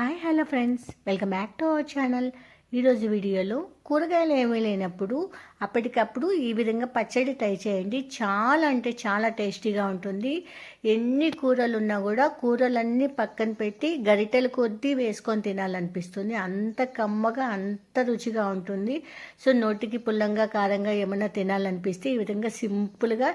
Hi hello friends welcome back to our channel ఈరోజు వీడియోలో కూరగాయలు ఏమీ లేనప్పుడు అప్పటికప్పుడు ఈ విధంగా పచ్చడి ట్రై చేయండి. చాలా అంటే చాలా టేస్టీగా ఉంటుంది. ఎన్ని కూరలు ఉన్నా కూడా కూరలన్నీ పక్కన పెట్టి గరిటెలు కొద్దీ వేసుకొని తినాలనిపిస్తుంది. అంత కమ్మగా అంత రుచిగా ఉంటుంది. సో నోటికి పుల్లంగా కారంగా ఏమైనా తినాలనిపిస్తే ఈ విధంగా సింపుల్గా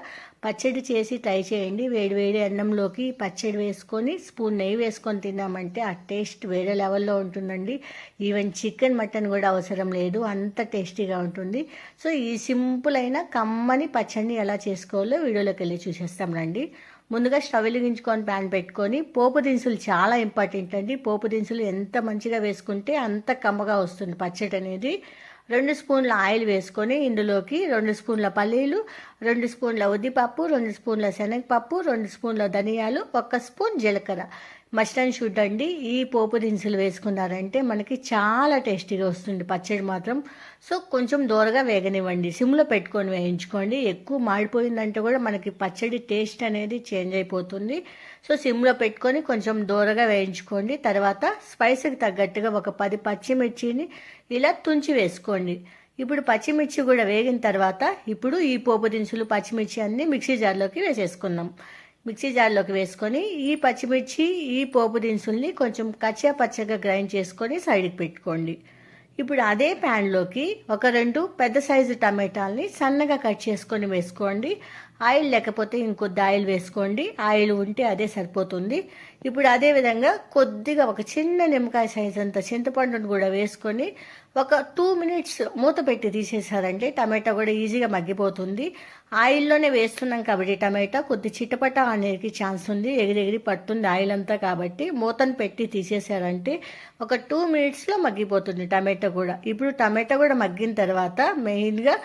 పచ్చడి చేసి ట్రై చేయండి. వేడి వేడి అన్నంలోకి పచ్చడి వేసుకొని స్పూన్ నెయ్యి వేసుకొని తిన్నామంటే ఆ టేస్ట్ వేరే లెవెల్లో ఉంటుందండి. ఈవెన్ చికెన్ మటన్ కూడా అవసరం లేదు. అంత అంత టేస్టీగా ఉంటుంది. సో ఈ సింపుల్ అయిన కమ్మని పచ్చడిని ఎలా చేసుకోవాలో వీడియోలోకి వెళ్ళి చూసేస్తాం రండి. ముందుగా స్టవ్ వెలిగించుకొని ప్యాన్ పెట్టుకొని పోపు దినుసులు చాలా ఇంపార్టెంట్ అండి. పోపు దినుసులు ఎంత మంచిగా వేసుకుంటే అంత కమ్మగా వస్తుంది పచ్చడి అనేది. రెండు స్పూన్ల ఆయిల్ వేసుకొని ఇందులోకి రెండు స్పూన్ల పల్లీలు రెండు స్పూన్ల ఉద్దిపప్పు రెండు స్పూన్ల శనగపప్పు రెండు స్పూన్ల ధనియాలు ఒక స్పూన్ జీలకర్ర. మస్ట్ అండ్ షుడ్ అండి. ఈ పోపు దినుసులు వేసుకున్నారంటే మనకి చాలా టేస్టీగా వస్తుంది. పచ్చడి మాత్రం. సో కొంచెం దూరగా వేగనివ్వండి. సిమ్లో పెట్టుకొని వేయించుకోండి. ఎక్కువ మాడిపోయిందంటే కూడా మనకి పచ్చడి టేస్ట్ అనేది చేంజ్ అయిపోతుంది. సో సిమ్లో పెట్టుకొని కొంచెం దూరగా వేయించుకోండి. తర్వాత స్పైస్కి తగ్గట్టుగా ఒక పది పచ్చిమిర్చిని ఇలా తుంచి వేసుకోండి. ఇప్పుడు పచ్చిమిర్చి కూడా వేగిన తర్వాత ఇప్పుడు ఈ పోపు దినుసులు పచ్చిమిర్చి అన్ని మిక్సీ జార్లోకి వేసేసుకుందాం. మిక్సీ జార్లోకి వేసుకొని ఈ పచ్చిమిర్చి ఈ పోపు దినుసుల్ని కొంచెం కచ్చా పచ్చగా గ్రైండ్ చేసుకొని సైడ్కి పెట్టుకోండి. ఇప్పుడు అదే ప్యాన్లోకి ఒక రెండు పెద్ద సైజు టమాటాలని సన్నగా కట్ చేసుకొని వేసుకోండి. ఆయిల్ లేకపోతే ఇంకొద్ది ఆయిల్ వేసుకోండి. ఆయిల్ ఉంటే అదే సరిపోతుంది. ఇప్పుడు అదే విధంగా కొద్దిగా ఒక చిన్న నిమ్మకాయ సైజ్ అంత చింతపండును కూడా వేసుకొని ఒక టూ మినిట్స్ మూత పెట్టి తీసేసారంటే టమాటా కూడా ఈజీగా మగ్గిపోతుంది. ఆయిల్లోనే వేస్తున్నాం కాబట్టి టమాటా కొద్ది చిటపట అనేది ఛాన్స్ ఉంది. ఎగిరి ఎగిరి పడుతుంది ఆయిల్ అంతా కాబట్టి మూతను పెట్టి తీసేసారంటే ఒక టూ మినిట్స్లో మగ్గిపోతుంది టమాటా కూడా. ఇప్పుడు టమాటా కూడా మగ్గిన తర్వాత మెయిన్గా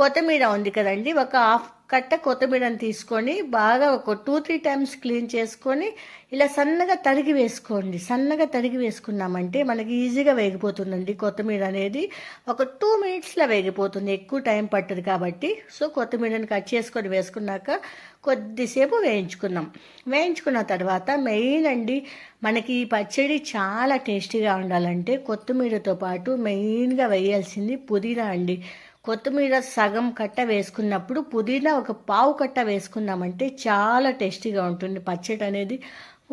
కొత్తిమీర ఉంది కదండి. ఒక హాఫ్ కట్ట కొత్తిమీరని తీసుకొని బాగా ఒక టూ త్రీ టైమ్స్ క్లీన్ చేసుకొని ఇలా సన్నగా తరిగి వేసుకోండి. సన్నగా తరిగి వేసుకున్నామంటే మనకి ఈజీగా వేగిపోతుందండి కొత్తిమీర అనేది. ఒక టూ మినిట్స్లో వేగిపోతుంది. ఎక్కువ టైం పట్టదు కాబట్టి. సో కొత్తిమీరని కట్ చేసుకొని వేసుకున్నాక కొద్దిసేపు వేయించుకున్నాం. వేయించుకున్న తర్వాత మెయిన్ అండి మనకి ఈ పచ్చడి చాలా టేస్టీగా ఉండాలంటే కొత్తిమీరతో పాటు మెయిన్గా వేయాల్సింది పుదీనా అండి. కొత్తిమీర సగం కట్ట వేసుకున్నప్పుడు పుదీనా ఒక పావు కట్ట వేసుకున్నామంటే చాలా టేస్టీగా ఉంటుంది పచ్చడి అనేది.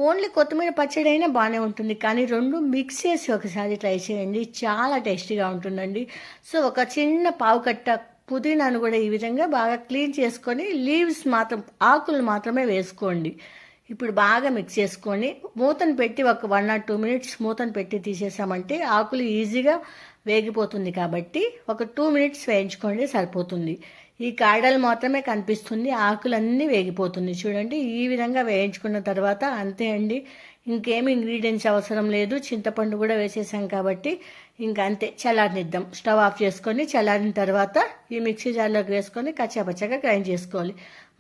ఓన్లీ కొత్తిమీర పచ్చడి అయినా బాగానే ఉంటుంది కానీ రెండు మిక్స్ చేసి ఒకసారి ట్రై చేయండి చాలా టేస్టీగా ఉంటుందండి. సో ఒక చిన్న పావు కట్ట పుదీనాను కూడా ఈ విధంగా బాగా క్లీన్ చేసుకొని లీవ్స్ మాత్రం ఆకులు మాత్రమే వేసుకోండి. ఇప్పుడు బాగా మిక్స్ చేసుకొని మూతను పెట్టి ఒక వన్ ఆర్ టూ మినిట్స్ మూతను పెట్టి తీసేసామంటే ఆకులు ఈజీగా వేగిపోతుంది కాబట్టి ఒక టూ మినిట్స్ వేయించుకోండి సరిపోతుంది. ఈ కాడలు మాత్రమే కనిపిస్తుంది ఆకులన్నీ వేగిపోతుంది. చూడండి ఈ విధంగా వేయించుకున్న తర్వాత అంతే అండి. ఇంకేమి ఇంగ్రీడియంట్స్ అవసరం లేదు. చింతపండు కూడా వేసేసాం కాబట్టి ఇంకా అంతే. చల్లారనిద్దాం. స్టవ్ ఆఫ్ చేసుకొని చల్లారిన తర్వాత ఈ మిక్సీ జార్లోకి వేసుకొని కచ్చాపచ్చగా గ్రైండ్ చేసుకోవాలి.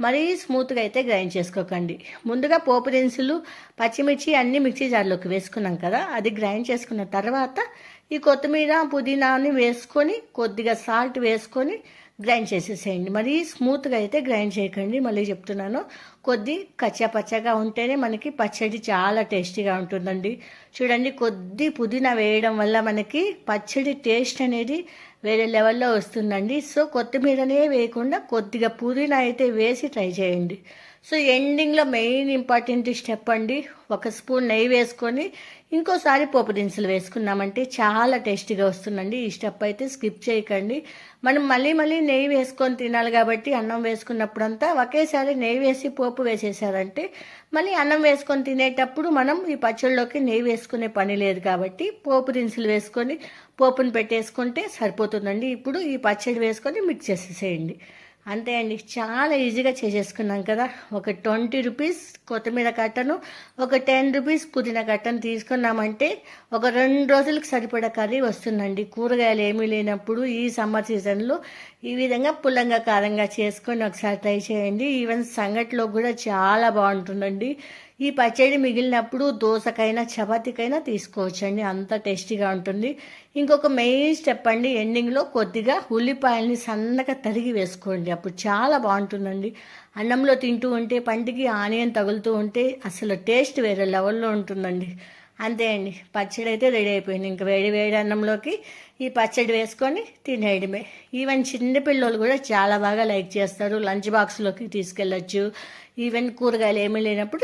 మరీ స్మూత్గా అయితే గ్రైండ్ చేసుకోకండి. ముందుగా పోపు దినుసులు పచ్చిమిర్చి అన్ని మిక్సీ జార్లోకి వేసుకున్నాం కదా అది గ్రైండ్ చేసుకున్న తర్వాత ఈ కొత్తిమీర పుదీనాని వేసుకొని కొద్దిగా సాల్ట్ వేసుకొని గ్రైండ్ చేసేసేయండి. మరీ స్మూత్గా అయితే గ్రైండ్ చేయకండి. మళ్ళీ చెప్తున్నాను. కొద్ది కచ్చపచ్చగా ఉంటేనే మనకి పచ్చడి చాలా టేస్టీగా ఉంటుందండి. చూడండి కొద్ది పుదీనా వేయడం వల్ల మనకి పచ్చడి టేస్ట్ అనేది వేరే లెవెల్లో వస్తుందండి. సో కొత్తిమీరనే వేయకుండా కొద్దిగా పుదీనా అయితే వేసి ట్రై చేయండి. సో ఎండింగ్లో మెయిన్ ఇంపార్టెంట్ స్టెప్ అండి ఒక స్పూన్ నెయ్యి వేసుకొని ఇంకోసారి పోపు దినుసులు వేసుకున్నామంటే చాలా టేస్టీగా వస్తుందండి. ఈ స్టెప్ అయితే స్కిప్ చేయకండి. మనం మళ్ళీ మళ్ళీ నెయ్యి వేసుకొని తినాలి కాబట్టి అన్నం వేసుకున్నప్పుడంతా ఒకేసారి నెయ్యి వేసి పోపు పప్పు వేసేసారంటే మళ్ళీ అన్నం వేసుకొని తినేటప్పుడు మనం ఈ పచ్చళ్ళలోకి నెయ్యి వేసుకునే పని లేదు కాబట్టి పోపు దినుసులు వేసుకొని పోపును పెట్టేసుకుంటే సరిపోతుందండి. ఇప్పుడు ఈ పచ్చడి వేసుకొని మిక్స్ చేసేసేయండి. అంతే అండి. చాలా ఈజీగా చేసేసుకున్నాం కదా. ఒక ట్వంటీ రూపీస్ కొత్తిమీర కట్టను ఒక టెన్ రూపీస్ పుదీనా కట్టను తీసుకున్నామంటే ఒక రెండు రోజులకు సరిపడా కర్రీ వస్తుందండి. కూరగాయలు ఏమీ లేనప్పుడు ఈ సమ్మర్ సీజన్లో ఈ విధంగా పుల్లంగా కారంగా చేసుకొని ఒకసారి ట్రై చేయండి. ఈవెన్ సంగట్లో కూడా చాలా బాగుంటుందండి. ఈ పచ్చడి మిగిలినప్పుడు దోసకైనా చపాతీకైనా తీసుకోవచ్చండి. అంత టేస్టీగా ఉంటుంది. ఇంకొక మెయిన్ స్టెప్ అండి ఎండింగ్లో కొద్దిగా ఉల్లిపాయల్ని సన్నగా తరిగి వేసుకోండి. అప్పుడు చాలా బాగుంటుందండి. అన్నంలో తింటూ ఉంటే పంటికి ఆనియన్ తగులుతూ ఉంటే అసలు టేస్ట్ వేరే లెవెల్లో ఉంటుందండి. అంతే అండి. పచ్చడి అయితే రెడీ అయిపోయింది. ఇంకా వేడి వేడి అన్నంలోకి ఈ పచ్చడి వేసుకొని తినేయడమే. ఈవెన్ చిన్నపిల్లలు కూడా చాలా బాగా లైక్ చేస్తారు. లంచ్ బాక్స్లోకి తీసుకెళ్ళచ్చు. ఈవెన్ కూరగాయలు ఏమీ లేనప్పుడు